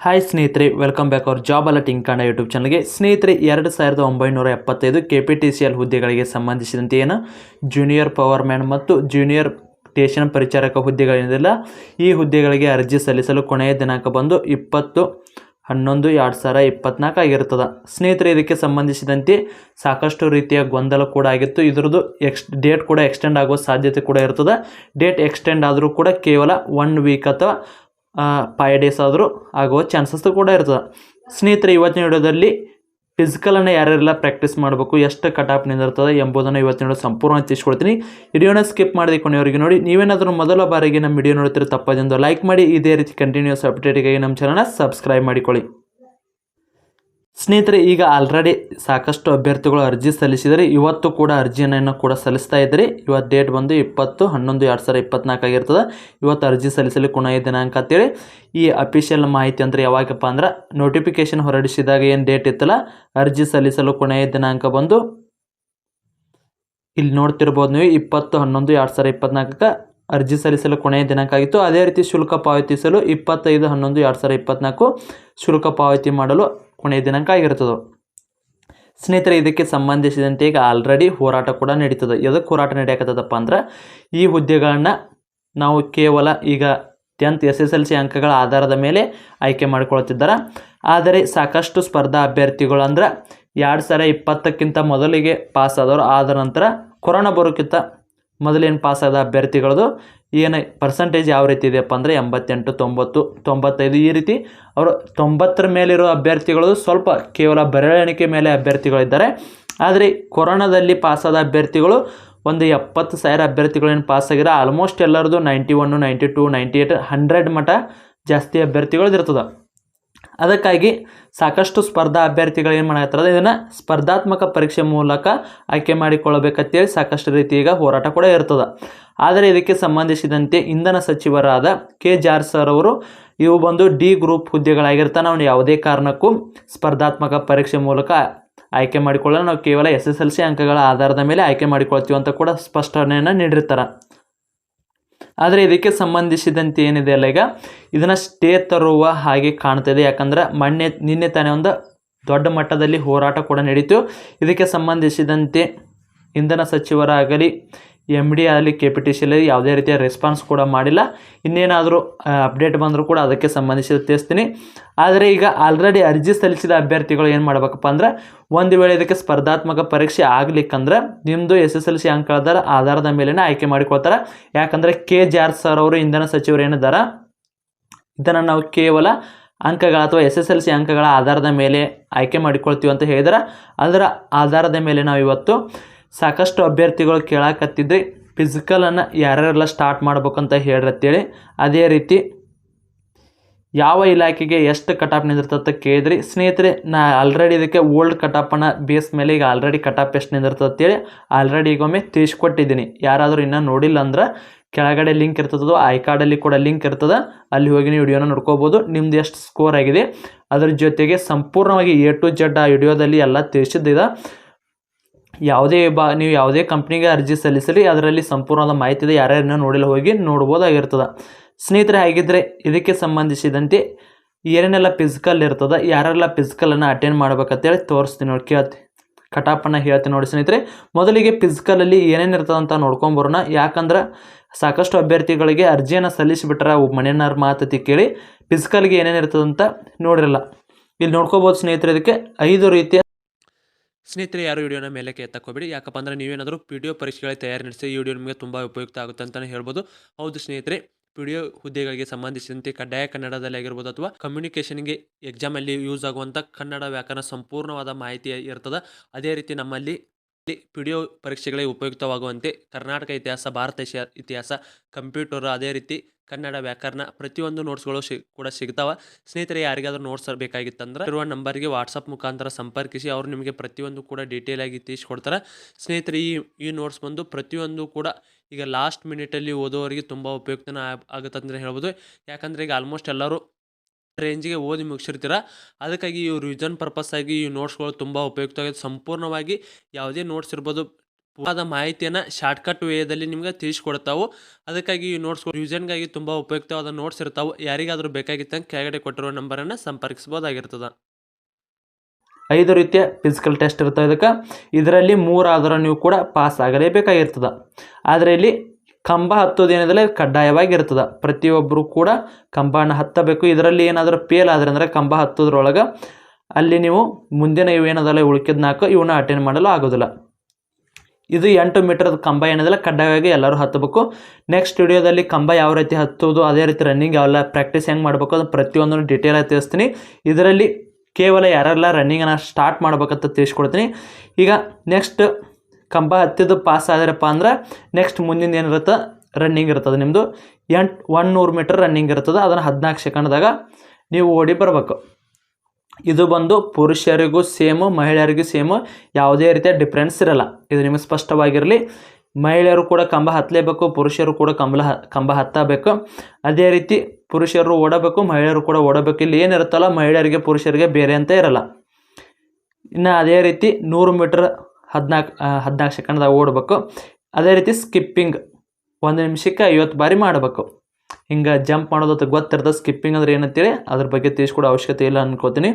Hi ಸ್ನೇಹಿತರೆ welcome back our job alert Kannada YouTube ಚಾನಲ್ಗೆ ಸ್ನೇಹಿತರೆ, ಎರಡು ಸಾವಿರದ ಒಂಬೈನೂರ ಎಪ್ಪತ್ತೈದು K P T C L ಹುದ್ದೆಗಳಿಗೆ ಸಂಬಂಧಿಸಿದಂತೆ ಏನು? ಜೂನಿಯರ್ ಪವರ್ ಮ್ಯಾನ್ ಮತ್ತು ಜೂನಿಯರ್ ಸ್ಟೇಷನ್ ಪರಿಚಾರಕ ಹುದ್ದೆಗಳೇನಿಲ್ಲ ಈ ಹುದ್ದೆಗಳಿಗೆ ಅರ್ಜಿ ಸಲ್ಲಿಸಲು ಕೊನೆಯ ದಿನಾಂಕ ಬಂದು ಇಪ್ಪತ್ತು ಹನ್ನೊಂದು ಎರಡು ಸಾವಿರ ಇಪ್ಪತ್ನಾಲ್ಕು ಆಗಿರ್ತದೆ ಸ್ನೇಹಿತರೆ, ಇದಕ್ಕೆ ಸಂಬಂಧಿಸಿದಂತೆ ಸಾಕಷ್ಟು ರೀತಿಯ ಗೊಂದಲ ಕೂಡ ಆಗಿತ್ತು. ಇದರದು ಎಕ್ಸ್ ಡೇಟ್ ಕೂಡ ಎಕ್ಸ್ಟೆಂಡ್ ಆಗುವ ಸಾಧ್ಯತೆ ಕೂಡ ಇರ್ತದೆ. ಡೇಟ್ ಎಕ್ಸ್ಟೆಂಡ್ ಆದರೂ ಕೂಡ ಕೇವಲ ಒನ್ ವೀಕ್ ಅಥವಾ ಫೈವ್ ಡೇಸ್ ಆದರೂ ಆಗುವ ಚಾನ್ಸಸ್ ಕೂಡ ಇರ್ತದೆ. ಸ್ನೇಹಿತರೆ, ಇವತ್ತಿನ ವಿಡಿಯೋದಲ್ಲಿ ಫಿಸಿಕಲನ್ನು ಯಾರ್ಯಾರೆಲ್ಲ ಪ್ರಾಕ್ಟೀಸ್ ಮಾಡಬೇಕು, ಎಷ್ಟು ಕಟಾಪ್ ನಿಂದಿರ್ತದೆ ಎಂಬುದನ್ನು ಇವತ್ತಿನ ವಿಡಿಯೋ ಸಂಪೂರ್ಣ ತಿಳಿಸ್ಕೊಡ್ತೀನಿ. ವಿಡಿಯೋನ ಸ್ಕಿಪ್ ಮಾಡದೆ ಕೊನೆಯವರಿಗೆ ನೋಡಿ, ನೀವೇನಾದರೂ ಮೊದಲ ಬಾರಿಗೆ ನಮ್ಮ ವಿಡಿಯೋ ನೋಡ್ತಿರೋ ತಪ್ಪದೆಂದು ಲೈಕ್ ಮಾಡಿ, ಇದೇ ರೀತಿ ಕಂಟಿನ್ಯೂಸ್ ಅಪ್ಡೇಟ್ಗಾಗಿ ನಮ್ಮ ಚಾನಲ್ನ ಸಬ್ಸ್ಕ್ರೈಬ್ ಮಾಡಿಕೊಳ್ಳಿ. ಸ್ನೇಹಿತರೆ, ಈಗ ಆಲ್ರೆಡಿ ಸಾಕಷ್ಟು ಅಭ್ಯರ್ಥಿಗಳು ಅರ್ಜಿ ಸಲ್ಲಿಸಿದರೆ ಇವತ್ತು ಕೂಡ ಅರ್ಜಿಯನ್ನು ಕೂಡ ಸಲ್ಲಿಸ್ತಾ ಇದ್ದರೆ, ಇವತ್ತು ಡೇಟ್ ಬಂದು ಇಪ್ಪತ್ತು, ಹನ್ನೊಂದು, ಎರಡು ಸಾವಿರ ಇಪ್ಪತ್ನಾಲ್ಕು ಆಗಿರ್ತದೆ. ಇವತ್ತು ಅರ್ಜಿ ಸಲ್ಲಿಸಲು ಕೊನೆಯ ದಿನಾಂಕ ಅಂತೇಳಿ ಈ ಅಫಿಷಿಯಲ್ ಮಾಹಿತಿ ಅಂದರೆ ಯಾವಾಗಪ್ಪ ಅಂದ್ರೆ ನೋಟಿಫಿಕೇಶನ್ ಹೊರಡಿಸಿದಾಗ ಏನು ಡೇಟ್ ಇತ್ತಲ್ಲ, ಅರ್ಜಿ ಸಲ್ಲಿಸಲು ಕೊನೆಯ ದಿನಾಂಕ ಬಂದು ಇಲ್ಲಿ ನೋಡ್ತಿರ್ಬೋದು ನೀವು, ಇಪ್ಪತ್ತು, ಹನ್ನೊಂದು, ಎರಡು ಸಾವಿರ ಇಪ್ಪತ್ನಾಲ್ಕಕ್ಕೆ ಅರ್ಜಿ ಸಲ್ಲಿಸಲು ಕೊನೆಯ ದಿನಾಂಕ ಆಗಿತ್ತು. ಅದೇ ರೀತಿ ಶುಲ್ಕ ಪಾವತಿಸಲು ಇಪ್ಪತ್ತೈದು, ಹನ್ನೊಂದು, ಎರಡು ಸಾವಿರ ಇಪ್ಪತ್ನಾಲ್ಕು ಶುಲ್ಕ ಪಾವತಿ ಮಾಡಲು ಕೊನೆಯ ದಿನಾಂಕ ಆಗಿರ್ತದೆ ಸ್ನೇಹಿತರೆ, ಇದಕ್ಕೆ ಸಂಬಂಧಿಸಿದಂತೆ ಈಗ ಆಲ್ರೆಡಿ ಹೋರಾಟ ಕೂಡ ನಡೀತದೆ. ಎದಕ್ಕೆ ಹೋರಾಟ ನಡೆಯಕತ್ತದಪ್ಪ ಅಂದ್ರೆ, ಈ ಹುದ್ದೆಗಳನ್ನ ನಾವು ಕೇವಲ ಈಗ tenth S S L C ಅಂಕಗಳ ಆಧಾರದ ಮೇಲೆ ಆಯ್ಕೆ ಮಾಡಿಕೊಳ್ತಿದ್ದಾರೆ. ಆದರೆ ಸಾಕಷ್ಟು ಸ್ಪರ್ಧಾ ಅಭ್ಯರ್ಥಿಗಳು ಅಂದ್ರೆ, ಎರಡು ಸಾವಿರ ಇಪ್ಪತ್ತಕ್ಕಿಂತ ಮೊದಲಿಗೆ ಪಾಸ್ ಆದವರು ಆದ ನಂತರ ಕೊರೋನಾ ಬರೋಕ್ಕಿಂತ ಮೊದಲೇನು ಪಾಸಾದ ಅಭ್ಯರ್ಥಿಗಳದು? ಏನು ಪರ್ಸಂಟೇಜ್ ಯಾವ ರೀತಿ ಇದೆಯಪ್ಪ ಅಂದರೆ ಎಂಬತ್ತೆಂಟು, ತೊಂಬತ್ತು, ತೊಂಬತ್ತೈದು ಈ ರೀತಿ. ಅವರು ತೊಂಬತ್ತರ ಮೇಲಿರೋ ಅಭ್ಯರ್ಥಿಗಳು ಸ್ವಲ್ಪ ಕೇವಲ ಬರವಣಿಗೆ ಮೇಲೆ ಅಭ್ಯರ್ಥಿಗಳಿದ್ದಾರೆ. ಆದರೆ ಕೊರೋನಾದಲ್ಲಿ ಪಾಸಾದ ಅಭ್ಯರ್ಥಿಗಳು ಒಂದು ಎಪ್ಪತ್ತು ಸಾವಿರ ಅಭ್ಯರ್ಥಿಗಳೇನು ಪಾಸ್ ಆಗಿರೋ ಆಲ್ಮೋಸ್ಟ್ ಎಲ್ಲರದು ninety one ninety two ninety eight hundred ಮಟ ಜಾಸ್ತಿ ಅಭ್ಯರ್ಥಿಗಳದ್ದು ಇರ್ತದೆ ಅದಕ್ಕಾಗಿ ಸಾಕಷ್ಟು ಸ್ಪರ್ಧಾ ಅಭ್ಯರ್ಥಿಗಳು ಏನು ಮಾಡತ್ತಾರ ಇದನ್ನು ಸ್ಪರ್ಧಾತ್ಮಕ ಪರೀಕ್ಷೆ ಮೂಲಕ ಆಯ್ಕೆ ಮಾಡಿಕೊಳ್ಳಬೇಕಂತೇಳಿ ಸಾಕಷ್ಟು ರೀತಿ ಈಗ ಹೋರಾಟ ಕೂಡ ಇರ್ತದೆ. ಆದರೆ ಇದಕ್ಕೆ ಸಂಬಂಧಿಸಿದಂತೆ ಇಂಧನ ಸಚಿವರಾದ ಕೆ ಜಾರ್ ಸರ್ ಅವರು ಇವು ಬಂದು ಡಿ ಗ್ರೂಪ್ ಹುದ್ದೆಗಳಾಗಿರ್ತಾನೆ, ಅವನು ಯಾವುದೇ ಕಾರಣಕ್ಕೂ ಸ್ಪರ್ಧಾತ್ಮಕ ಪರೀಕ್ಷೆ ಮೂಲಕ ಆಯ್ಕೆ ಮಾಡಿಕೊಳ್ಳಲು ನಾವು ಕೇವಲ ಎಸ್ ಎಸ್ ಎಲ್ ಸಿ ಅಂಕಗಳ ಆಧಾರದ ಮೇಲೆ ಆಯ್ಕೆ ಮಾಡಿಕೊಳ್ತೀವಿ ಅಂತ ಕೂಡ ಸ್ಪಷ್ಟನೆಯನ್ನು ನೀಡಿರ್ತಾರೆ. ಆದರೆ ಇದಕ್ಕೆ ಸಂಬಂಧಿಸಿದಂತೆ ಏನಿದೆ ಅಲ್ಲ ಈಗ? ಇದನ್ನು ಸ್ಟೇ ತರುವ ಹಾಗೆ ಕಾಣ್ತದೆ. ಯಾಕಂದ್ರೆ ಮೊನ್ನೆ, ನಿನ್ನೆ ತಾನೇ ಒಂದು ದೊಡ್ಡ ಮಟ್ಟದಲ್ಲಿ ಹೋರಾಟ ಕೂಡ ನಡೀತು. ಇದಕ್ಕೆ ಸಂಬಂಧಿಸಿದಂತೆ ಇಂಧನ ಸಚಿವರಾಗಲಿ ಎಂ ಡಿ ಆಗಲಿ ಕೆ ಪಿ ಟಿ ಸಿಲಿ ಯಾವುದೇ ರೀತಿಯ ರೆಸ್ಪಾನ್ಸ್ ಕೂಡ ಮಾಡಿಲ್ಲ. ಇನ್ನೇನಾದರೂ ಅಪ್ಡೇಟ್ ಬಂದರೂ ಕೂಡ ಅದಕ್ಕೆ ಸಂಬಂಧಿಸಿದ ತಿಳಿಸ್ತೀನಿ. ಆದರೆ ಈಗ ಆಲ್ರೆಡಿ ಅರ್ಜಿ ಸಲ್ಲಿಸಿದ ಅಭ್ಯರ್ಥಿಗಳು ಏನು ಮಾಡಬೇಕಪ್ಪ ಅಂದ್ರೆ, ಒಂದು ವೇಳೆ ಇದಕ್ಕೆ ಸ್ಪರ್ಧಾತ್ಮಕ ಪರೀಕ್ಷೆ ಆಗ್ಲಿಕ್ಕಂದ್ರೆ ನಿಮ್ಮದು ಎಸ್ ಎಸ್ ಎಲ್ ಸಿ ಅಂಕಳದಾರ ಆಧಾರದ ಮೇಲೇ ಆಯ್ಕೆ ಮಾಡಿಕೊಳ್ತಾರೆ. ಯಾಕಂದರೆ ಕೆ ಜಾರ್ ಸರ್ ಅವರು ಇಂಧನ ಸಚಿವರು ಏನಿದ್ದಾರೆ ಇದನ್ನು ನಾವು ಕೇವಲ ಅಂಕಗಳ ಅಥವಾ ಎಸ್ ಎಸ್ ಎಲ್ ಸಿ ಅಂಕಗಳ ಆಧಾರದ ಮೇಲೆ ಆಯ್ಕೆ ಮಾಡಿಕೊಳ್ತೀವಿ ಅಂತ ಹೇಳಿದರೆ. ಅದರ ಆಧಾರದ ಮೇಲೆ ನಾವು ಇವತ್ತು ಸಾಕಷ್ಟು ಅಭ್ಯರ್ಥಿಗಳು ಕೇಳಾಕತ್ತಿದ್ರಿ ಫಿಸಿಕಲನ್ನು ಯಾರ್ಯಾರೆಲ್ಲ ಸ್ಟಾರ್ಟ್ ಮಾಡ್ಬೇಕಂತ ಹೇಳ್ರತ್ತೇಳಿ. ಅದೇ ರೀತಿ ಯಾವ ಇಲಾಖೆಗೆ ಎಷ್ಟು ಕಟಾಪ್ ನಿಂದಿರ್ತದೆ ಕೇಳಿದ್ರಿ. ಸ್ನೇಹಿತರೆ, ನಾ ಆಲ್ರೆಡಿ ಇದಕ್ಕೆ ಓಲ್ಡ್ ಕಟಾಪನ್ನ ಬೇಸ್ ಮೇಲೆ ಈಗ ಆಲ್ರೆಡಿ ಕಟಾಪ್ ಎಷ್ಟು ನಿಂದಿರ್ತದೇಳಿ ಆಲ್ರೆಡಿ ಈಗೊಮ್ಮೆ ತಿಳಿಸ್ಕೊಟ್ಟಿದ್ದೀನಿ. ಯಾರಾದರೂ ಇನ್ನೂ ನೋಡಿಲ್ಲ ಅಂದ್ರೆ ಕೆಳಗಡೆ ಲಿಂಕ್ ಇರ್ತದೋ ಐ ಕಾರ್ಡಲ್ಲಿ ಕೂಡ ಲಿಂಕ್ ಇರ್ತದೆ. ಅಲ್ಲಿ ಹೋಗಿ ನೀವು ವಿಡಿಯೋನ ನೋಡ್ಕೋಬೋದು. ನಿಮ್ದು ಎಷ್ಟು ಸ್ಕೋರ್ ಆಗಿದೆ. ಅದ್ರ ಜೊತೆಗೆ ಸಂಪೂರ್ಣವಾಗಿ ಎ ಟು ಜೆಡ್ ಆ ವಿಡಿಯೋದಲ್ಲಿ ಎಲ್ಲ ತಿಳಿಸಿದ್ದಿದೆ ಯಾವುದೇ ಬಾ, ನೀವು ಯಾವುದೇ ಕಂಪ್ನಿಗೆ ಅರ್ಜಿ ಸಲ್ಲಿಸಲಿ, ಅದರಲ್ಲಿ ಸಂಪೂರ್ಣವಾದ ಮಾಹಿತಿ ಇದೆ, ಯಾರ್ಯಾರನ್ನ ನೋಡಿಲ್ಲ ಹೋಗಿ ನೋಡ್ಬೋದಾಗಿರ್ತದೆ. ಸ್ನೇಹಿತರೆ ಹಾಗಿದ್ದರೆ ಇದಕ್ಕೆ ಸಂಬಂಧಿಸಿದಂತೆ ಏನೇನೆಲ್ಲ ಫಿಸಿಕಲ್ ಇರ್ತದೆ, ಯಾರೆಲ್ಲ ಫಿಸಿಕಲನ್ನು ಅಟೆಂಡ್ ಮಾಡ್ಬೇಕಂತೇಳಿ ತೋರಿಸ್ತೀನಿ ನೋಡಿ, ಕೇಳ್ತೀನಿ. ಕಟಾಪನ್ನ ಹೇಳ್ತೀನಿ ನೋಡಿ ಸ್ನೇಹಿತರೆ, ಮೊದಲಿಗೆ ಫಿಸಿಕಲಲ್ಲಿ ಏನೇನು ಇರ್ತದೆ ಅಂತ ನೋಡ್ಕೊಂಬರೋಣ ಯಾಕಂದ್ರೆ ಸಾಕಷ್ಟು ಅಭ್ಯರ್ಥಿಗಳಿಗೆ ಅರ್ಜಿಯನ್ನು ಸಲ್ಲಿಸಿಬಿಟ್ರೆ ಮನೆಯವ್ರ ಮಾತತಿ ಕೇಳಿ ಫಿಸಿಕಲ್ಗೆ ಏನೇನು ಇರ್ತದೆ ಅಂತ ನೋಡಿರಲ್ಲ. ಇಲ್ಲಿ ನೋಡ್ಕೋಬೋದು ಸ್ನೇಹಿತರೆ, ಇದಕ್ಕೆ ಐದು ರೀತಿಯ ಸ್ನೇಹಿತರೆ, ಯಾರು ವಿಡಿಯೋನ ಮೇಲೆ ಎತ್ತಕೋಬೇಡಿ ಯಾಕಪ್ಪ ಅಂದರೆ ನೀವೇನಾದರೂ ಪಿ ಡಿ ಒ ಪರೀಕ್ಷೆಗಳಿಗೆ ತಯಾರಿ ನಡೆಸಿ ಈ ವಿಡಿಯೋ ನಿಮಗೆ ತುಂಬ ಉಪಯುಕ್ತ ಆಗುತ್ತೆ ಅಂತಲೇ ಹೇಳ್ಬೋದು. ಹೌದು ಸ್ನೇಹಿತರೆ ಪಿ ಡಿ ಒ ಹುದ್ದೆಗಳಿಗೆ ಸಂಬಂಧಿಸಿದಂತೆ ಕಡ್ಡಾಯ ಕನ್ನಡದಲ್ಲಿ ಆಗಿರ್ಬೋದು ಅಥವಾ ಕಮ್ಯುನಿಕೇಷನ್ಗೆ ಎಕ್ಸಾಮಲ್ಲಿ ಯೂಸ್ ಆಗುವಂಥ ಕನ್ನಡ ವ್ಯಾಕರಣ ಸಂಪೂರ್ಣವಾದ ಮಾಹಿತಿ ಇರ್ತದೆ. ಅದೇ ರೀತಿ ನಮ್ಮಲ್ಲಿ ಪಿ ಡಿ ಒ ಪರೀಕ್ಷೆಗಳಿಗೆ ಉಪಯುಕ್ತವಾಗುವಂತೆ ಕರ್ನಾಟಕ ಇತಿಹಾಸ, ಭಾರತ ಇತಿಹಾಸ, ಕಂಪ್ಯೂಟರ್ ಅದೇ ರೀತಿ ಕನ್ನಡ ವ್ಯಾಕರಣ ಪ್ರತಿಯೊಂದು ನೋಟ್ಸ್ಗಳು ಸಿ ಕೂಡ ಸಿಗ್ತಾವೆ. ಸ್ನೇಹಿತರೆ, ಯಾರಿಗಾದ್ರೂ ನೋಟ್ಸ್ ಬೇಕಾಗಿತ್ತಂದ್ರೆ ಇರುವ ನಂಬರ್ಗೆ ವಾಟ್ಸಪ್ ಮುಖಾಂತರ ಸಂಪರ್ಕಿಸಿ, ಅವರು ನಿಮಗೆ ಪ್ರತಿಯೊಂದು ಕೂಡ ಡೀಟೇಲ್ ಆಗಿ ತಿಳಿಸ್ಕೊಡ್ತಾರೆ. ಸ್ನೇಹಿತರೆ, ಈ ಈ ನೋಟ್ಸ್ ಬಂದು ಪ್ರತಿಯೊಂದು ಕೂಡ ಈಗ ಲಾಸ್ಟ್ ಮಿನಿಟಲ್ಲಿ ಓದೋವರಿಗೆ ತುಂಬ ಉಪಯುಕ್ತನ ಆಗುತ್ತೆ ಅಂತಲೇ ಹೇಳ್ಬೋದು. ಯಾಕಂದರೆ ಈಗ ಆಲ್ಮೋಸ್ಟ್ ಎಲ್ಲರೂ ರೇಂಜಿಗೆ ಓದಿ ಮುಗಿಸಿರ್ತೀರ. ಅದಕ್ಕಾಗಿ ಇವು ರಿವಿಷನ್ ಪರ್ಪಸ್ ಆಗಿ ಈ ನೋಟ್ಸ್ಗಳು ತುಂಬ ಉಪಯುಕ್ತವಾಗಿದೆ ಸಂಪೂರ್ಣವಾಗಿ ಯಾವುದೇ ನೋಟ್ಸ್ ಇರ್ಬೋದು ಆದ ಮಾಹಿತಿಯನ್ನು ಶಾರ್ಟ್ಕಟ್ ವೇದಲ್ಲಿ ನಿಮಗೆ ತಿಳಿಸ್ಕೊಡ್ತಾವೆ. ಅದಕ್ಕಾಗಿ ಈ ನೋಟ್ಸ್ ರಿವಿಷನ್ಗಾಗಿ ತುಂಬ ಉಪಯುಕ್ತವಾದ ನೋಟ್ಸ್ ಇರ್ತಾವೆ. ಯಾರಿಗಾದರೂ ಬೇಕಾಗಿತ್ತಂಗೆ ಕೆಳಗಡೆ ಕೊಟ್ಟಿರೋ ನಂಬರನ್ನು ಸಂಪರ್ಕಿಸ್ಬೋದಾಗಿರ್ತದೆ ಐದು ರೀತಿಯ ಫಿಸಿಕಲ್ ಟೆಸ್ಟ್ ಇರ್ತವೆ ಇದಕ್ಕೆ. ಇದರಲ್ಲಿ ಮೂರಾದರೂ ನೀವು ಕೂಡ ಪಾಸ್ ಆಗಲೇಬೇಕಾಗಿರ್ತದೆ. ಆದರೆ ಇಲ್ಲಿ ಕಂಬ ಹತ್ತೋದು ಏನಿದೆ ಕಡ್ಡಾಯವಾಗಿರ್ತದೆ. ಪ್ರತಿಯೊಬ್ಬರು ಕೂಡ ಕಂಬನ ಹತ್ತಬೇಕು. ಇದರಲ್ಲಿ ಏನಾದರೂ ಫೇಲ್ ಆದ್ರೆ ಅಂದರೆ ಕಂಬ ಹತ್ತೋದ್ರೊಳಗೆ ಅಲ್ಲಿ ನೀವು ಮುಂದಿನ ಇವು ಏನದಲ್ಲ, ಉಳ್ಕಿದ ನಾಲ್ಕು ಇವನ್ನ ಅಟೆಂಡ್ ಮಾಡಲು ಆಗೋದಿಲ್ಲ. ಇದು ಎಂಟು ಮೀಟರ್ ಕಂಬ ಏನಿದೆಲ್ಲ, ಕಡ್ಡಾಯವಾಗಿ ಎಲ್ಲರೂ ಹತ್ತಬೇಕು. ನೆಕ್ಸ್ಟ್ ವಿಡಿಯೋದಲ್ಲಿ ಕಂಬ ಯಾವ ರೀತಿ ಹತ್ತೋದು, ಅದೇ ರೀತಿ ರನ್ನಿಂಗ್ ಯಾವೆಲ್ಲ ಪ್ರಾಕ್ಟೀಸ್ ಹೆಂಗೆ ಮಾಡಬೇಕು ಅದು ಪ್ರತಿಯೊಂದನ್ನು ಆಗಿ ತಿಳಿಸ್ತೀನಿ. ಇದರಲ್ಲಿ ಕೇವಲ ಯಾರೆಲ್ಲ ರನ್ನಿಂಗನ್ನು ಸ್ಟಾರ್ಟ್ ಮಾಡ್ಬೇಕಂತ ತಿಳಿಸ್ಕೊಡ್ತೀನಿ. ಈಗ ನೆಕ್ಸ್ಟ್ ಕಂಬ ಹತ್ತಿದ್ದು ಪಾಸ್ ಆದ್ರಪ್ಪ ಅಂದ್ರೆ ನೆಕ್ಸ್ಟ್ ಮುಂದಿನ ಏನಿರುತ್ತೆ? ರನ್ನಿಂಗ್ ಇರ್ತದೆ ನಿಮ್ಮದು ಎಂಟು ಒನ್ ನೂರು ಮೀಟರ್ ರನ್ನಿಂಗ್ ಇರ್ತದೆ ಅದನ್ನು ಹದಿನಾಲ್ಕು ಸೆಕೆಂಡ್ದಾಗ ನೀವು ಓಡಿ ಬರಬೇಕು. ಇದು ಬಂದು ಪುರುಷರಿಗೂ ಸೇಮು ಮಹಿಳೆಯರಿಗೂ ಸೇಮು ಯಾವುದೇ ರೀತಿಯ ಡಿಫ್ರೆನ್ಸ್ ಇರಲ್ಲ. ಇದು ನಿಮಗೆ ಸ್ಪಷ್ಟವಾಗಿರಲಿ. ಮಹಿಳೆಯರು ಕೂಡ ಕಂಬ ಹತ್ತಲೇಬೇಕು, ಪುರುಷರು ಕೂಡ ಕಂಬಲ ಕಂಬ ಹತ್ತಬೇಕು. ಅದೇ ರೀತಿ ಪುರುಷರು ಓಡಬೇಕು, ಮಹಿಳೆಯರು ಕೂಡ ಓಡಬೇಕು. ಇಲ್ಲಿ ಏನಿರುತ್ತಲ್ಲ, ಮಹಿಳೆಯರಿಗೆ ಪುರುಷರಿಗೆ ಬೇರೆ ಅಂತ ಇರಲ್ಲ. ಇನ್ನು ಅದೇ ರೀತಿ ನೂರು ಮೀಟ್ರ್ ಹದಿನಾಲ್ಕು ಹದಿನಾಲ್ಕು ಸೆಕೆಂಡ್ದಾಗ ಓಡಬೇಕು. ಅದೇ ರೀತಿ ಸ್ಕಿಪ್ಪಿಂಗ್ ಒಂದು ನಿಮಿಷಕ್ಕೆ ಐವತ್ತು ಬಾರಿ ಮಾಡಬೇಕು. ಹಿಂಗೆ ಜಂಪ್ ಮಾಡೋದು ಅಥವಾ ಗೊತ್ತಿರ್ತದೆ ಸ್ಕಿಪ್ಪಿಂಗ್ ಅಂದ್ರೆ ಏನಂತೇಳಿ ಅದ್ರ ಬಗ್ಗೆ ತಿಳಿಸ್ಕೊಡೋ ಅವಶ್ಯಕತೆ ಇಲ್ಲ ಅನ್ಕೋತೀನಿ.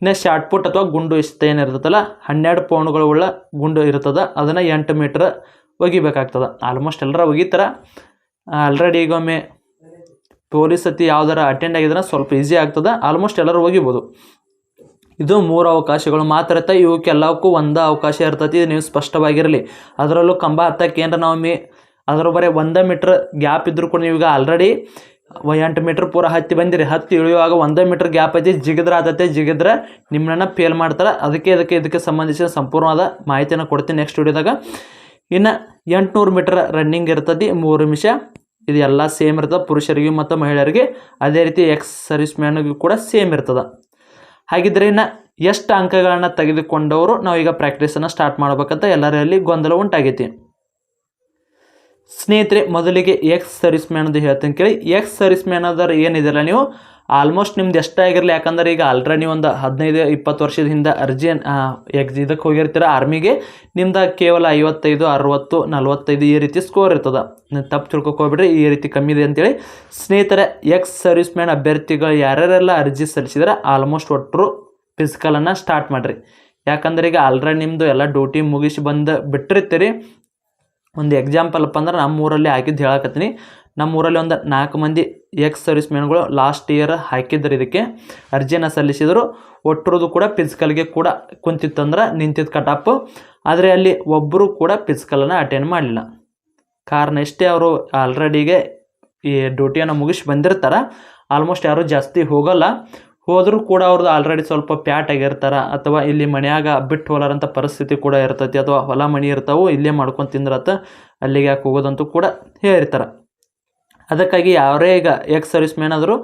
ಇನ್ನು ಶಾರ್ಟ್ ಪುಟ್ ಅಥವಾ ಗುಂಡು ಇಷ್ಟ ಏನಿರ್ತದಲ್ಲ, ಹನ್ನೆರಡು ಪೌಂಡ್ಗಳು ಉಳ್ಳ ಗುಂಡು ಇರ್ತದೆ, ಅದನ್ನು ಎಂಟು ಮೀಟ್ರ್ ಒಗಿಬೇಕಾಗ್ತದೆ. ಆಲ್ಮೋಸ್ಟ್ ಎಲ್ಲರ ಒಗಿತಾರೆ. ಆಲ್ರೆಡಿ ಈಗ ಒಮ್ಮೆ ಪೊಲೀಸ್ ಸತಿ ಯಾವ್ದಾರ ಅಟೆಂಡ್ ಆಗಿದ್ರೆ ಸ್ವಲ್ಪ ಈಸಿ ಆಗ್ತದೆ. ಆಲ್ಮೋಸ್ಟ್ ಎಲ್ಲರೂ ಒಗಿಬೋದು. ಇದು ಮೂರು ಅವಕಾಶಗಳು. ಮಾತ್ರ ಇವಕ್ಕೆಲ್ಲಕ್ಕೂ ಒಂದೇ ಅವಕಾಶ ಇರ್ತೈತಿ. ಇದು ನೀವು ಸ್ಪಷ್ಟವಾಗಿರಲಿ. ಅದರಲ್ಲೂ ಕಂಬ ಹತ್ತಕ್ಕೆ ಏನಾರ ನಾವು ಮೀ, ಅದರ ಬರೀ ಒಂದು ಮೀಟ್ರ್ ಗ್ಯಾಪ್ ಇದ್ರೂ ಕೂಡ ನೀವೀಗ ಆಲ್ರೆಡಿ ಎಂಟು ಮೀಟ್ರ್ ಪೂರ ಹತ್ತಿ ಬಂದಿರಿ. ಹತ್ತಿ ಇಳಿಯುವಾಗ ಒಂದೇ ಮೀಟ್ರ್ ಗ್ಯಾಪ್ ಐತಿ. ಜಿಗಿದ್ರೆ ಆತೈತೆ, ಜಿಗಿದ್ರೆ ನಿಮ್ಮನ್ನ ಫೇಲ್ ಮಾಡ್ತಾರೆ. ಅದಕ್ಕೆ ಇದಕ್ಕೆ ಇದಕ್ಕೆ ಸಂಬಂಧಿಸಿದ ಸಂಪೂರ್ಣವಾದ ಮಾಹಿತಿಯನ್ನು ಕೊಡ್ತೀನಿ ನೆಕ್ಸ್ಟ್ ವಿಡಿಯೋದಾಗ ಇನ್ನು ಎಂಟುನೂರು ಮೀಟ್ರ್ ರನ್ನಿಂಗ್ ಇರ್ತದೆ ಮೂರು ನಿಮಿಷ. ಇದು ಎಲ್ಲ ಸೇಮ್ ಇರ್ತದೆ. ಪುರುಷರಿಗೆ ಮತ್ತು ಮಹಿಳೆಯರಿಗೆ. ಅದೇ ರೀತಿ ಎಕ್ಸ್ ಸರ್ವಿಸ್ ಮ್ಯಾನಿಗೂ ಕೂಡ ಸೇಮ್ ಇರ್ತದೆ. ಹಾಗಿದ್ರೆ ಇನ್ನು ಎಷ್ಟು ಅಂಕಗಳನ್ನು ತೆಗೆದುಕೊಂಡವರು ನಾವೀಗ ಪ್ರಾಕ್ಟೀಸನ್ನು ಸ್ಟಾರ್ಟ್ ಮಾಡ್ಬೇಕಂತ ಎಲ್ಲರಲ್ಲಿ ಗೊಂದಲ ಉಂಟಾಗೈತಿ. ಸ್ನೇಹಿತರೆ, ಮೊದಲಿಗೆ ಎಕ್ಸ್ ಸರ್ವಿಸ್ ಮ್ಯಾನ್ ಅಂತ ಹೇಳ್ತೀನಿ ಕೇಳಿ. ಎಕ್ಸ್ ಸರ್ವಿಸ್ ಮ್ಯಾನ್ ಅದರ ಏನಿದೆಯಲ್ಲ ನೀವು? ಆಲ್ಮೋಸ್ಟ್ ನಿಮ್ದು ಎಷ್ಟೇ ಆಗಿರಲಿ, ಯಾಕಂದ್ರೆ ಈಗ ಆಲ್ರೆಡಿ ಒಂದು ಹದಿನೈದು, ಇಪ್ಪತ್ತು ವರ್ಷದ ಹಿಂದೆ ಅರ್ಜಿ ಎಕ್ಸ್ ಇದಕ್ಕೆ ಹೋಗಿರ್ತೀರ ಆರ್ಮಿಗೆ ನಿಮ್ದು ಕೇವಲ ಐವತ್ತೈದು, ಅರವತ್ತು, ನಲ್ವತ್ತೈದು ಈ ರೀತಿ ಸ್ಕೋರ್ ಇರ್ತದೆ. ನೀವು ತಪ್ಪು ತಿಳ್ಕೊಕ್ಕೆ ಹೋಗ್ಬಿಡ್ರಿ, ಈ ರೀತಿ ಕಮ್ಮಿ ಇದೆ ಅಂತೇಳಿ. ಸ್ನೇಹಿತರೆ ಎಕ್ಸ್ ಸರ್ವಿಸ್ ಮ್ಯಾನ್ ಅಭ್ಯರ್ಥಿಗಳು ಯಾರ್ಯಾರೆಲ್ಲ ಅರ್ಜಿ ಸಲ್ಲಿಸಿದ್ರೆ ಆಲ್ಮೋಸ್ಟ್ ಒಟ್ಟರು ಫಿಸಿಕಲನ್ನು ಸ್ಟಾರ್ಟ್ ಮಾಡಿರಿ. ಯಾಕಂದ್ರೆ ಈಗ ಆಲ್ರೆಡಿ ನಿಮ್ಮದು ಎಲ್ಲ ಡ್ಯೂಟಿ ಮುಗಿಸಿ ಬಂದು ಬಿಟ್ಟಿರ್ತೀರಿ. ಒಂದು ಎಕ್ಸಾಂಪಲ್ ಅಪ್ಪ ಅಂದ್ರೆ ನಮ್ಮ ಊರಲ್ಲಿ ಹಾಕಿದ್ದು ಹೇಳಕತ್ತೀನಿ. ನಮ್ಮ ಊರಲ್ಲಿ ಒಂದು ನಾಲ್ಕು ಮಂದಿ ಎಕ್ಸ್ ಸರ್ವಿಸ್ ಮ್ಯಾನ್ಗಳು ಲಾಸ್ಟ್ ಇಯರ್ ಹಾಕಿದ್ರು ಇದಕ್ಕೆ ಅರ್ಜಿಯನ್ನು ಸಲ್ಲಿಸಿದರು. ಒಟ್ಟರದು ಕೂಡ ಫಿಸಿಕಲ್ಗೆ ಕೂಡ ಕುಂತಿತ್ತಂದ್ರೆ ನಿಂತಿದ್ದು ಕಟಾಪು ಆದರೆ ಅಲ್ಲಿ ಒಬ್ಬರು ಕೂಡ ಫಿಸಿಕಲನ್ನು ಅಟೆಂಡ್ ಮಾಡಲಿಲ್ಲ. ಕಾರಣ ಎಷ್ಟೇ ಅವರು ಆಲ್ರೆಡಿಗೆ ಈ ಡ್ಯೂಟಿಯನ್ನು ಮುಗಿಸಿ ಬಂದಿರ್ತಾರೆ ಆಲ್ಮೋಸ್ಟ್ ಯಾರೂ ಜಾಸ್ತಿ ಹೋಗಲ್ಲ. ಹೋದರೂ ಕೂಡ ಅವ್ರದ್ದು ಆಲ್ರೆಡಿ ಸ್ವಲ್ಪ ಪ್ಯಾಟ್ ಆಗಿರ್ತಾರೆ, ಅಥವಾ ಇಲ್ಲಿ ಮನ್ಯಾಗ ಬಿಟ್ಟು ಹೋಲಾರಂಥ ಪರಿಸ್ಥಿತಿ ಕೂಡ ಇರ್ತೈತಿ, ಅಥವಾ ಹೊಲ ಮನೆ ಇರ್ತಾವೆ, ಇಲ್ಲೇ ಮಾಡ್ಕೊಂಡು ತಿಂದ್ರತ ಅಲ್ಲಿಗೆ ಯಾಕೆ ಹೋಗೋದಂತೂ ಕೂಡ ಹೇಳಿರ್ತಾರೆ. ಅದಕ್ಕಾಗಿ ಯಾರೇ ಈಗ ಎಕ್ಸ್ ಸರ್ವಿಸ್ ಮ್ಯಾನ್ ಆದರೂ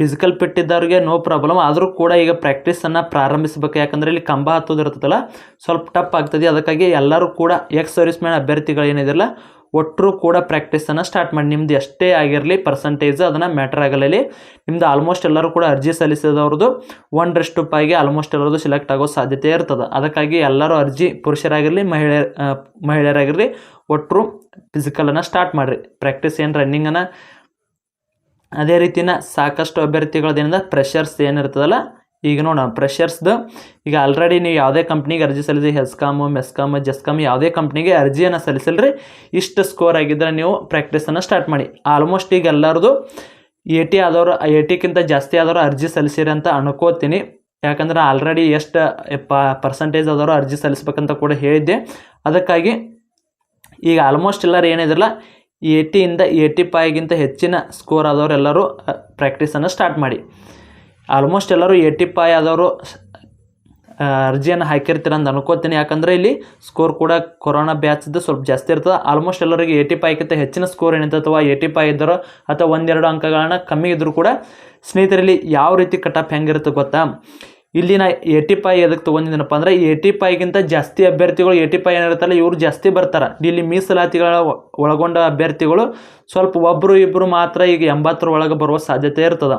ಫಿಸಿಕಲ್ ಫಿಟ್ ಇದ್ದವ್ರಿಗೆ ನೋ ಪ್ರಾಬ್ಲಮ್ ಆದರೂ ಕೂಡ ಈಗ ಪ್ರಾಕ್ಟೀಸನ್ನು ಪ್ರಾರಂಭಿಸಬೇಕು. ಯಾಕಂದರೆ ಇಲ್ಲಿ ಕಂಬ ಹತ್ತೋದು ಇರ್ತದಲ್ಲ ಸ್ವಲ್ಪ ಟಪ್ ಆಗ್ತದೆ ಅದಕ್ಕಾಗಿ ಎಲ್ಲರೂ ಕೂಡ ಎಕ್ಸ್ ಸರ್ವಿಸ್ ಮ್ಯಾನ್ ಅಭ್ಯರ್ಥಿಗಳು ಏನಿದೆಯಲ್ಲ ಒಟ್ಟರು ಕೂಡ ಪ್ರಾಕ್ಟೀಸನ್ನು ಸ್ಟಾರ್ಟ್ ಮಾಡಿ. ನಿಮ್ದು ಎಷ್ಟೇ ಆಗಿರಲಿ ಪರ್ಸಂಟೇಜ್ ಅದನ್ನು ಮ್ಯಾಟ್ರ್ ಆಗಲ್ಲ ಇಲ್ಲಿ ನಿಮ್ದು ಆಲ್ಮೋಸ್ಟ್ ಎಲ್ಲರೂ ಕೂಡ ಅರ್ಜಿ ಸಲ್ಲಿಸಿದವ್ರದ್ದು ಒನ್ ರೆಸ್ಟ್ ಪಾಯಿಗೆ ಆಲ್ಮೋಸ್ಟ್ ಎಲ್ಲರದು ಸೆಲೆಕ್ಟ್ ಆಗೋ ಸಾಧ್ಯತೆ ಇರ್ತದೆ. ಅದಕ್ಕಾಗಿ ಎಲ್ಲರೂ ಅರ್ಜಿ ಪುರುಷರಾಗಿರಲಿ, ಮಹಿಳೆ ಮಹಿಳೆಯರಾಗಿರಲಿ ಒಟ್ಟರು ಫಿಸಿಕಲನ್ನು ಸ್ಟಾರ್ಟ್ ಮಾಡಿರಿ. ಪ್ರಾಕ್ಟೀಸ್ ಏನು ರನ್ನಿಂಗನ್ನು ಅದೇ ರೀತಿನ ಸಾಕಷ್ಟು ಅಭ್ಯರ್ಥಿಗಳದೇನಿಂದ ಪ್ರೆಷರ್ಸ್ ಏನಿರ್ತದಲ್ಲ ಈಗ ನೋಡೋಣ ಪ್ರೆಷರ್ಸ್ದು ಈಗ ಆಲ್ರೆಡಿ ನೀವು ಯಾವುದೇ ಕಂಪ್ನಿಗೆ ಅರ್ಜಿ ಸಲ್ಲಿಸಿ ಹೆಸ್ಕಾಮು ಮೆಸ್ಕಾಮ್ ಜೆಸ್ಕಾಮ್ ಯಾವುದೇ ಕಂಪ್ನಿಗೆ ಅರ್ಜಿಯನ್ನು ಸಲ್ಲಿಸಲ್ರಿ, ಇಷ್ಟು ಸ್ಕೋರ್ ಆಗಿದ್ದರೆ ನೀವು ಪ್ರಾಕ್ಟೀಸನ್ನು ಸ್ಟಾರ್ಟ್ ಮಾಡಿ. ಆಲ್ಮೋಸ್ಟ್ ಈಗ ಎಲ್ಲರದು ಎ ಟಿ ಆದವರು ಎ ಟಿಕ್ಕಿಂತ ಜಾಸ್ತಿ ಆದವರು ಅರ್ಜಿ ಸಲ್ಲಿಸಿರಿ ಅಂತ ಅನ್ಕೋತೀನಿ. ಯಾಕಂದ್ರೆ ಆಲ್ರೆಡಿ ಎಷ್ಟು ಪ ಪರ್ಸಂಟೇಜ್ ಆದವರು ಅರ್ಜಿ ಸಲ್ಲಿಸ್ಬೇಕಂತ ಕೂಡ ಹೇಳಿದ್ದೆ. ಅದಕ್ಕಾಗಿ ಈಗ ಆಲ್ಮೋಸ್ಟ್ ಎಲ್ಲರೂ ಏನಿದ್ರಲ್ಲ ಏಟಿಯಿಂದ ಏಯ್ಟಿ ಫೈಗಿಂತ ಹೆಚ್ಚಿನ ಸ್ಕೋರ್ ಆದವರೆಲ್ಲರೂ ಪ್ರಾಕ್ಟೀಸನ್ನು ಸ್ಟಾರ್ಟ್ ಮಾಡಿ. ಆಲ್ಮೋಸ್ಟ್ ಎಲ್ಲರೂ ಏಯ್ಟಿ ಫೈ ಆದವರು ಅರ್ಜಿಯನ್ನು ಹಾಕಿರ್ತೀರ ಅಂತ ಅನ್ಕೋತೀನಿ. ಯಾಕಂದರೆ ಇಲ್ಲಿ ಸ್ಕೋರ್ ಕೂಡ ಕೊರೋನಾ ಬ್ಯಾಚ್ದು ಸ್ವಲ್ಪ ಜಾಸ್ತಿ ಇರ್ತದೆ. ಆಲ್ಮೋಸ್ಟ್ ಎಲ್ಲರಿಗೆ ಏಯ್ಟಿ ಕಿಂತ ಹೆಚ್ಚಿನ ಸ್ಕೋರ್ ಏನಿದೆ ಅಥವಾ ಏಯ್ಟಿ ಫೈ ಇದ್ದರೋ ಅಥವಾ ಒಂದೆರಡು ಅಂಕಗಳನ್ನ ಕಮ್ಮಿ ಇದ್ದರೂ ಕೂಡ ಸ್ನೇಹಿತರಲ್ಲಿ ಯಾವ ರೀತಿ ಕಟಾಪ್ ಹೆಂಗಿರುತ್ತೆ ಗೊತ್ತಾ? ಇಲ್ಲಿ ನಾ ಏಯ್ಟಿ ಫೈ ಎದಕ್ಕೆ ತೊಗೊಂಡಿದ್ದೀನಪ್ಪ ಅಂದರೆ ಏಯ್ಟಿ ಫೈಗಿಂತ ಜಾಸ್ತಿ ಅಭ್ಯರ್ಥಿಗಳು ಏಯ್ಟಿ ಫೈ ಏನಿರುತ್ತಲ್ಲ ಇವರು ಜಾಸ್ತಿ ಬರ್ತಾರೆ. ಇಲ್ಲಿ ಮೀಸಲಾತಿಗಳ ಒಳಗೊಂಡ ಅಭ್ಯರ್ಥಿಗಳು ಸ್ವಲ್ಪ ಒಬ್ಬರು ಇಬ್ಬರು ಮಾತ್ರ ಈಗ ಎಂಬತ್ತರ ಒಳಗೆ ಬರುವ ಸಾಧ್ಯತೆ ಇರ್ತದೆ.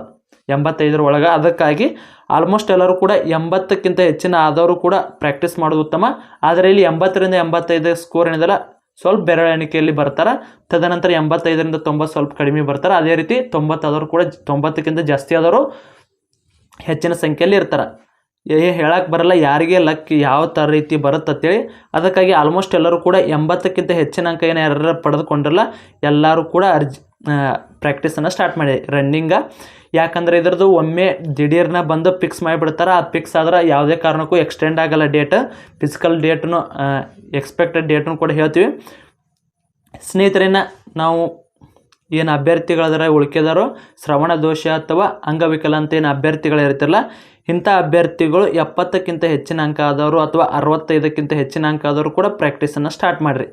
ಎಂಬತ್ತೈದರ ಒಳಗೆ. ಅದಕ್ಕಾಗಿ ಆಲ್ಮೋಸ್ಟ್ ಎಲ್ಲರೂ ಕೂಡ ಎಂಬತ್ತಕ್ಕಿಂತ ಹೆಚ್ಚಿನ ಆದವರು ಕೂಡ ಪ್ರಾಕ್ಟೀಸ್ ಮಾಡೋದು ಉತ್ತಮ. ಆದರೆ ಇಲ್ಲಿ ಎಂಬತ್ತರಿಂದ ಎಂಬತ್ತೈದು ಸ್ಕೋರ್ ಏನಿದೆಲ್ಲ ಸ್ವಲ್ಪ ಬೆರಳೆಣಿಕೆಯಲ್ಲಿ ಬರ್ತಾರೆ. ತದನಂತರ ಎಂಬತ್ತೈದರಿಂದ ತೊಂಬತ್ತು ಸ್ವಲ್ಪ ಕಡಿಮೆ ಬರ್ತಾರೆ. ಅದೇ ರೀತಿ ತೊಂಬತ್ತಾದವರು ಕೂಡ ತೊಂಬತ್ತಕ್ಕಿಂತ ಜಾಸ್ತಿ ಆದವರು ಹೆಚ್ಚಿನ ಸಂಖ್ಯೆಯಲ್ಲಿ ಇರ್ತಾರೆ. ಏ ಹೇಳಕ್ಕೆ ಬರಲ್ಲ, ಯಾರಿಗೆ ಲಕ್ ಯಾವ ಥರ ರೀತಿ ಬರುತ್ತೆ ಅಂತೇಳಿ. ಅದಕ್ಕಾಗಿ ಆಲ್ಮೋಸ್ಟ್ ಎಲ್ಲರೂ ಕೂಡ ಎಂಬತ್ತಕ್ಕಿಂತ ಹೆಚ್ಚಿನ ಅಂಕ ಏನು ಯಾರು ಪಡೆದುಕೊಂಡಿರಲ್ಲ ಎಲ್ಲರೂ ಕೂಡ ಅರ್ಜಿ ಪ್ರಾಕ್ಟೀಸನ್ನು ಸ್ಟಾರ್ಟ್ ಮಾಡಿ ರನ್ನಿಂಗ ಯಾಕಂದರೆ ಇದ್ರದ್ದು ಒಮ್ಮೆ ದಿಢೀರ್ನ ಬಂದು ಫಿಕ್ಸ್ ಮಾಡಿಬಿಡ್ತಾರೆ. ಆ ಫಿಕ್ಸ್ ಆದ್ರೆ ಯಾವುದೇ ಕಾರಣಕ್ಕೂ ಎಕ್ಸ್ಟೆಂಡ್ ಆಗಲ್ಲ ಡೇಟ್ ಫಿಸಿಕಲ್ ಡೇಟ್ನು ಎಕ್ಸ್ಪೆಕ್ಟೆಡ್ ಡೇಟ್ನು ಕೂಡ ಹೇಳ್ತೀವಿ. ಸ್ನೇಹಿತರನ್ನ ನಾವು ಏನು ಅಭ್ಯರ್ಥಿಗಳದಾರ ಉಳ್ಕೆದಾರೋ, ಶ್ರವಣ ದೋಷ ಅಥವಾ ಅಂಗವಿಕಲ ಅಂತ ಏನು ಅಭ್ಯರ್ಥಿಗಳು ಇರ್ತಿರಲ್ಲ ಇಂಥ ಅಭ್ಯರ್ಥಿಗಳು ಎಪ್ಪತ್ತಕ್ಕಿಂತ ಹೆಚ್ಚಿನ ಅಂಕ ಆದವರು ಅಥವಾ ಅರವತ್ತೈದಕ್ಕಿಂತ ಹೆಚ್ಚಿನ ಅಂಕ ಆದವರು ಕೂಡ ಪ್ರಾಕ್ಟೀಸನ್ನು ಸ್ಟಾರ್ಟ್ ಮಾಡಿರಿ.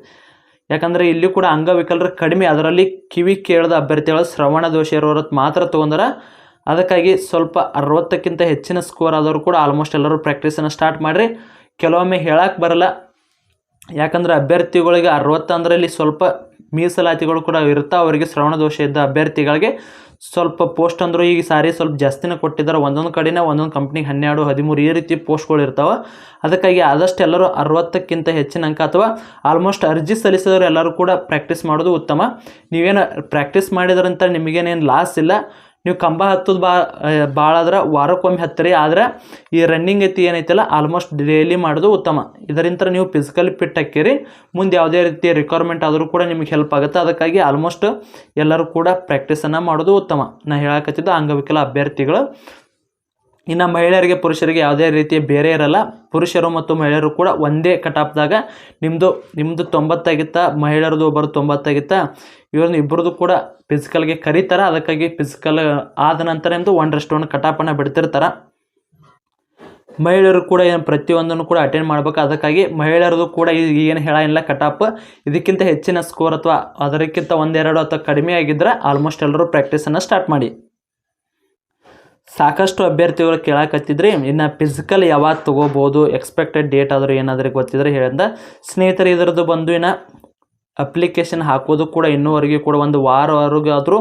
ಯಾಕಂದರೆ ಇಲ್ಲಿ ಕೂಡ ಅಂಗವಿಕಲರು ಕಡಿಮೆ, ಅದರಲ್ಲಿ ಕಿವಿ ಕೇಳದ ಅಭ್ಯರ್ಥಿಗಳು ಶ್ರವಣ ದೋಷ ಇರೋರು ಮಾತ್ರ ತೊಗೊಂಡ್ರೆ. ಅದಕ್ಕಾಗಿ ಸ್ವಲ್ಪ ಅರವತ್ತಕ್ಕಿಂತ ಹೆಚ್ಚಿನ ಸ್ಕೋರ್ ಆದವರು ಕೂಡ ಆಲ್ಮೋಸ್ಟ್ ಎಲ್ಲರೂ ಪ್ರಾಕ್ಟೀಸನ್ನು ಸ್ಟಾರ್ಟ್ ಮಾಡಿರಿ. ಕೆಲವೊಮ್ಮೆ ಹೇಳಕ್ಕೆ ಬರಲ್ಲ. ಯಾಕಂದ್ರೆ ಅಭ್ಯರ್ಥಿಗಳಿಗೆ ಅರವತ್ತು ಇಲ್ಲಿ ಸ್ವಲ್ಪ ಮೀಸಲಾತಿಗಳು ಕೂಡ ಇರುತ್ತೆ ಅವರಿಗೆ ಶ್ರವಣ ದೋಷ ಇದ್ದ ಅಭ್ಯರ್ಥಿಗಳಿಗೆ. ಸ್ವಲ್ಪ ಪೋಸ್ಟ್ ಅಂದರೂ ಈಗ ಸಾರಿ ಸ್ವಲ್ಪ ಜಾಸ್ತಿನೇ ಕೊಟ್ಟಿದ್ದಾರೆ. ಒಂದೊಂದು ಕಡೆನೇ ಒಂದೊಂದು ಕಂಪ್ನಿಗೆ ಹನ್ನೆರಡು, ಹದಿಮೂರು ಈ ರೀತಿ ಪೋಸ್ಟ್ಗಳು ಇರ್ತಾವೆ. ಅದಕ್ಕಾಗಿ ಆದಷ್ಟು ಎಲ್ಲರೂ ಅರವತ್ತಕ್ಕಿಂತ ಹೆಚ್ಚಿನ ಅಂಕ ಅಥವಾ ಆಲ್ಮೋಸ್ಟ್ ಅರ್ಜಿ ಸಲ್ಲಿಸಿದವರು ಎಲ್ಲರೂ ಕೂಡ ಪ್ರಾಕ್ಟೀಸ್ ಮಾಡೋದು ಉತ್ತಮ. ನೀವೇನು ಪ್ರಾಕ್ಟೀಸ್ ಮಾಡಿದ್ರಂತ ನಿಮಗೇನೇನು ಲಾಸ್ ಇಲ್ಲ. ನೀವು ಕಂಬ ಹತ್ತೋದು ಬಾ ಭಾಳ ಆದ್ರೆ ವಾರಕ್ಕೊಮ್ಮೆ ಹತ್ತಿರಿ, ಆದ್ರೆ ಈ ರನ್ನಿಂಗ್ ಐತಿ ಏನೈತಲ್ಲ ಆಲ್ಮೋಸ್ಟ್ ಡೈಲಿ ಮಾಡೋದು ಉತ್ತಮ. ಇದರಿಂದ ನೀವು ಫಿಸಿಕಲಿ ಫಿಟ್ ಹಾಕಿರಿ ಮುಂದೆ ಯಾವುದೇ ರೀತಿಯ ರಿಕ್ವೈರ್ಮೆಂಟ್ ಆದರೂ ಕೂಡ ನಿಮಗೆ ಹೆಲ್ಪ್ ಆಗುತ್ತೆ. ಅದಕ್ಕಾಗಿ ಆಲ್ಮೋಸ್ಟ್ ಎಲ್ಲರೂ ಕೂಡ ಪ್ರಾಕ್ಟೀಸನ್ನು ಮಾಡೋದು ಉತ್ತಮ. ನಾನು ಹೇಳಕತ್ತಿದ್ದು ಅಂಗವಿಕಲ ಅಭ್ಯರ್ಥಿಗಳು. ಇನ್ನು ಮಹಿಳೆಯರಿಗೆ, ಪುರುಷರಿಗೆ ಯಾವುದೇ ರೀತಿಯ ಬೇರೆ ಇರಲ್ಲ. ಪುರುಷರು ಮತ್ತು ಮಹಿಳೆಯರು ಕೂಡ ಒಂದೇ ಕಟಾಪ್ದಾಗ ನಿಮ್ಮದು ನಿಮ್ಮದು ತೊಂಬತ್ತಾಗಿತ್ತ ಮಹಿಳೆಯರದು ಒಬ್ಬರು ತೊಂಬತ್ತಾಗಿತ್ತ, ಇವ್ರನ್ನ ಇಬ್ಬರದು ಕೂಡ ಫಿಸಿಕಲ್ಗೆ ಕರೀತಾರೆ. ಅದಕ್ಕಾಗಿ ಫಿಸಿಕಲ್ ಆದ ನಂತರ ನಿಮ್ಮದು ಒಂದರಷ್ಟು ಒಂದು ಕಟಾಪನ್ನು ಬಿಡ್ತಿರ್ತಾರೆ. ಮಹಿಳೆಯರು ಕೂಡ ಏನು ಪ್ರತಿಯೊಂದನ್ನು ಕೂಡ ಅಟೆಂಡ್ ಮಾಡಬೇಕು. ಅದಕ್ಕಾಗಿ ಮಹಿಳೆಯರದು ಕೂಡ ಈಗ ಏನು ಇಲ್ಲ ಕಟಾಪ್. ಇದಕ್ಕಿಂತ ಹೆಚ್ಚಿನ ಸ್ಕೋರ್ ಅಥವಾ ಅದಕ್ಕಿಂತ ಒಂದೆರಡು ಅಥವಾ ಕಡಿಮೆ ಆಗಿದ್ದರೆ ಆಲ್ಮೋಸ್ಟ್ ಎಲ್ಲರೂ ಪ್ರಾಕ್ಟೀಸನ್ನು ಸ್ಟಾರ್ಟ್ ಮಾಡಿ. ಸಾಕಷ್ಟು ಅಭ್ಯರ್ಥಿಗಳು ಕೇಳಕತ್ತಿದ್ರಿ. ಇನ್ನು ಫಿಸಿಕಲ್ ಯಾವಾಗ ತೊಗೋಬೋದು ಎಕ್ಸ್ಪೆಕ್ಟೆಡ್ ಡೇಟ್ ಆದರೂ ಏನಾದರೂ ಗೊತ್ತಿದ್ರೆ ಹೇಳಿದ ಸ್ನೇಹಿತರು, ಇದರದ್ದು ಬಂದು ಇನ್ನು ಅಪ್ಲಿಕೇಶನ್ ಹಾಕೋದು ಕೂಡ ಇನ್ನೂವರೆಗೂ ಕೂಡ ಒಂದು ವಾರವರೆಗೆ ಆದರೂ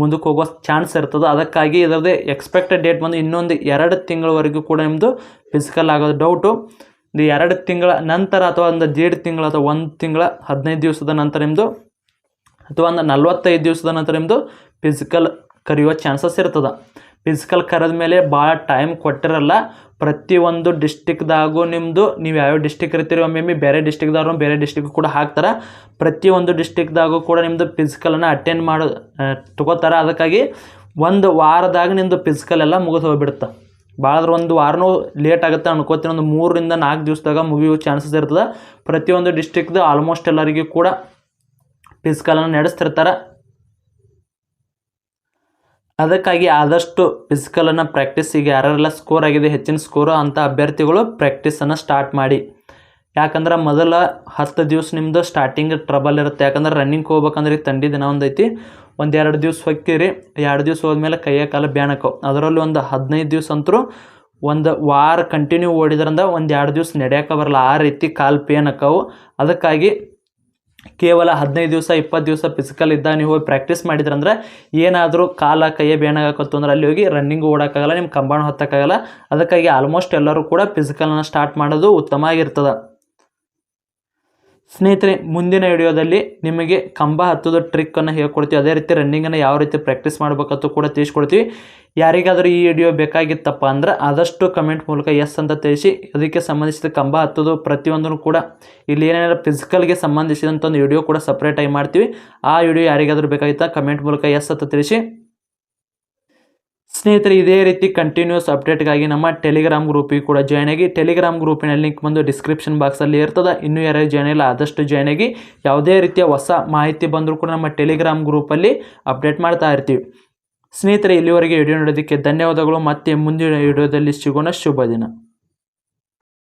ಮುಂದಕ್ಕೆ ಹೋಗೋ ಚಾನ್ಸ್ ಇರ್ತದೆ. ಅದಕ್ಕಾಗಿ ಇದರದ್ದು ಎಕ್ಸ್ಪೆಕ್ಟೆಡ್ ಡೇಟ್ ಬಂದು ಇನ್ನೊಂದು ಎರಡು ತಿಂಗಳವರೆಗೂ ಕೂಡ ನಿಮ್ಮದು ಫಿಸಿಕಲ್ ಆಗೋದು ಡೌಟು ಒಂದು ಎರಡು ತಿಂಗಳ ನಂತರ ಅಥವಾ ಒಂದು ದೇಡ್ ತಿಂಗಳ ಅಥವಾ ಒಂದು ತಿಂಗಳ ಹದಿನೈದು ದಿವಸದ ನಂತರ ನಿಮ್ಮದು ಅಥವಾ ಒಂದು ನಲ್ವತ್ತೈದು ದಿವಸದ ನಂತರ ನಿಮ್ಮದು ಫಿಸಿಕಲ್ ಕರೆಯುವ ಚಾನ್ಸಸ್ ಇರ್ತದೆ. ಫಿಸಿಕಲ್ ಕರೆದ ಮೇಲೆ ಭಾಳ ಟೈಮ್ ಕೊಟ್ಟಿರಲ್ಲ. ಪ್ರತಿಯೊಂದು ಡಿಸ್ಟಿಕ್ದಾಗೂ ನಿಮ್ಮದು ನೀವು ಯಾವ್ಯಾವ ಡಿಸ್ಟಿಕ್ ಇರ್ತೀರಿ ಒಮ್ಮೊಮ್ಮೆ ಬೇರೆ ಡಿಸ್ಟಿಕ್ದವ್ರು ಬೇರೆ ಡಿಸ್ಟಿಕ್ ಕೂಡ ಹಾಕ್ತಾರೆ. ಪ್ರತಿಯೊಂದು ಡಿಸ್ಟಿಕ್ದಾಗೂ ಕೂಡ ನಿಮ್ಮದು ಫಿಸಿಕಲನ್ನು ಅಟೆಂಡ್ ಮಾಡೋ ತೊಗೋತಾರೆ. ಅದಕ್ಕಾಗಿ ಒಂದು ವಾರದಾಗ ನಿಮ್ಮದು ಫಿಸಿಕಲ್ ಎಲ್ಲ ಮುಗಿದು ಹೋಗ್ಬಿಡುತ್ತೆ. ಭಾಳ ಅಂದ್ರೆ ಒಂದು ವಾರನೂ ಲೇಟ್ ಆಗುತ್ತೆ ಅನ್ಕೋತೀನಿ. ಒಂದು ಮೂರರಿಂದ ನಾಲ್ಕು ದಿವಸದಾಗ ಮುಗಿಯೋ ಚಾನ್ಸಸ್ ಇರ್ತದೆ. ಪ್ರತಿಯೊಂದು ಡಿಸ್ಟಿಕ್ದು ಆಲ್ಮೋಸ್ಟ್ ಎಲ್ಲರಿಗೂ ಕೂಡ ಫಿಸಿಕಲನ್ನು ನಡೆಸ್ತಿರ್ತಾರೆ. ಅದಕ್ಕಾಗಿ ಆದಷ್ಟು ಫಿಸಿಕಲನ್ನು ಈಗ ಯಾರೆಲ್ಲ ಸ್ಕೋರ್ ಆಗಿದೆ, ಹೆಚ್ಚಿನ ಸ್ಕೋರು ಅಂಥ ಅಭ್ಯರ್ಥಿಗಳು ಪ್ರ್ಯಾಕ್ಟೀಸನ್ನು ಸ್ಟಾರ್ಟ್ ಮಾಡಿ. ಯಾಕಂದ್ರೆ ಮೊದಲ ಹತ್ತು ದಿವಸ ನಿಮ್ಮದು ಸ್ಟಾರ್ಟಿಂಗ್ ಟ್ರಬಲ್ ಇರುತ್ತೆ. ಯಾಕಂದ್ರೆ ರನ್ನಿಂಗ್ ಹೋಗ್ಬೇಕಂದ್ರೆ ಈಗ ತಂಡಿ ದಿನ ಒಂದೈತಿ ಒಂದು ಎರಡು ದಿವ್ಸ ಹೊಕ್ಕಿರಿ. ಎರಡು ದಿವಸ ಹೋದ್ಮೇಲೆ ಕೈಯ ಕಾಲ ಬ್ಯಾನಕ್ಕವು ಅದರಲ್ಲಿ ಒಂದು ಹದಿನೈದು ದಿವ್ಸ ಅಂತರೂ ಒಂದು ವಾರ ಕಂಟಿನ್ಯೂ ಓಡಿದ್ರಿಂದ ಒಂದು ಎರಡು ದಿವ್ಸ ನಡೆಯೋಕೆ ಬರಲ್ಲ. ಆ ರೀತಿ ಕಾಲು ಪೇನ್ ಅಕ್ಕವು ಅದಕ್ಕಾಗಿ ಕೇವಲ ಹದಿನೈದು ದಿವಸ, ಇಪ್ಪತ್ತು ದಿವಸ ಫಿಸಿಕಲ್ ಇದ್ದ ನೀವು ಹೋಗಿ ಪ್ರಾಕ್ಟೀಸ್ ಮಾಡಿದ್ರಂದ್ರೆ ಏನಾದರೂ ಕಾಲ, ಕೈಯ ಬೇನಾಗತ್ತು ಅಂದ್ರೆ ಅಲ್ಲಿ ಹೋಗಿ ರನ್ನಿಂಗ್ ಓಡೋಕ್ಕಾಗಲ್ಲ ನಿಮ್ಮ ಕಂಬಾಣ ಹೊತ್ತಕ್ಕಾಗಲ್ಲ. ಅದಕ್ಕಾಗಿ ಆಲ್ಮೋಸ್ಟ್ ಎಲ್ಲರೂ ಕೂಡ ಫಿಸಿಕಲನ್ನು ಸ್ಟಾರ್ಟ್ ಮಾಡೋದು ಉತ್ತಮ ಆಗಿರ್ತದೆ. ಸ್ನೇಹಿತರೆ, ಮುಂದಿನ ವಿಡಿಯೋದಲ್ಲಿ ನಿಮಗೆ ಕಂಬ ಹತ್ತೋದು ಟ್ರಿಕ್ಕನ್ನು ಹೇಳ್ಕೊಡ್ತೀವಿ. ಅದೇ ರೀತಿ ರನ್ನಿಂಗನ್ನು ಯಾವ ರೀತಿ ಪ್ರಾಕ್ಟೀಸ್ ಮಾಡಬೇಕಂತೂ ಕೂಡ ತಿಳಿಸ್ಕೊಡ್ತೀವಿ. ಯಾರಿಗಾದರೂ ಈ ವಿಡಿಯೋ ಬೇಕಾಗಿತ್ತಪ್ಪ ಅಂದ್ರೆ ಆದಷ್ಟು ಕಮೆಂಟ್ ಮೂಲಕ ಎಸ್ ಅಂತ ತಿಳಿಸಿ. ಅದಕ್ಕೆ ಸಂಬಂಧಿಸಿದ ಕಂಬ ಹತ್ತೋದು ಪ್ರತಿಯೊಂದನ್ನು ಕೂಡ ಇಲ್ಲಿ ಏನೇನಾದ್ರು ಫಿಸಿಕಲ್ಗೆ ಸಂಬಂಧಿಸಿದಂಥ ಒಂದು ವಿಡಿಯೋ ಕೂಡ ಸಪ್ರೇಟಾಗಿ ಮಾಡ್ತೀವಿ. ಆ ವಿಡಿಯೋ ಯಾರಿಗಾದರೂ ಬೇಕಾಗಿತ್ತಾ ಕಮೆಂಟ್ ಮೂಲಕ ಎಸ್ ಅಂತ ತಿಳಿಸಿ. ಸ್ನೇಹಿತರೆ, ಇದೇ ರೀತಿ ಕಂಟಿನ್ಯೂಸ್ ಅಪ್ಡೇಟ್ಗಾಗಿ ನಮ್ಮ ಟೆಲಿಗ್ರಾಮ್ ಗ್ರೂಪಿಗೆ ಕೂಡ ಜಾಯ್ನ್ ಆಗಿ ಟೆಲಿಗ್ರಾಮ್ ಗ್ರೂಪಿನ ಲಿಂಕ್ ಬಂದು ಡಿಸ್ಕ್ರಿಪ್ಷನ್ ಬಾಕ್ಸಲ್ಲಿ ಇರ್ತದೆ. ಇನ್ನೂ ಯಾರೇ ಜಾಯ್ನ್ ಇಲ್ಲ, ಆದಷ್ಟು ಜಾಯ್ನ್ ಆಗಿ ಯಾವುದೇ ರೀತಿಯ ಹೊಸ ಮಾಹಿತಿ ಬಂದರೂ ಕೂಡ ನಮ್ಮ ಟೆಲಿಗ್ರಾಮ್ ಗ್ರೂಪಲ್ಲಿ ಅಪ್ಡೇಟ್ ಮಾಡ್ತಾ ಇರ್ತೀವಿ. ಸ್ನೇಹಿತರೆ, ಇಲ್ಲಿವರೆಗೆ ವಿಡಿಯೋ ನೋಡೋದಕ್ಕೆ ಧನ್ಯವಾದಗಳು. ಮತ್ತೆ ಮುಂದಿನ ವಿಡಿಯೋದಲ್ಲಿ ಸಿಗೋಣ. ಶುಭ ದಿನ.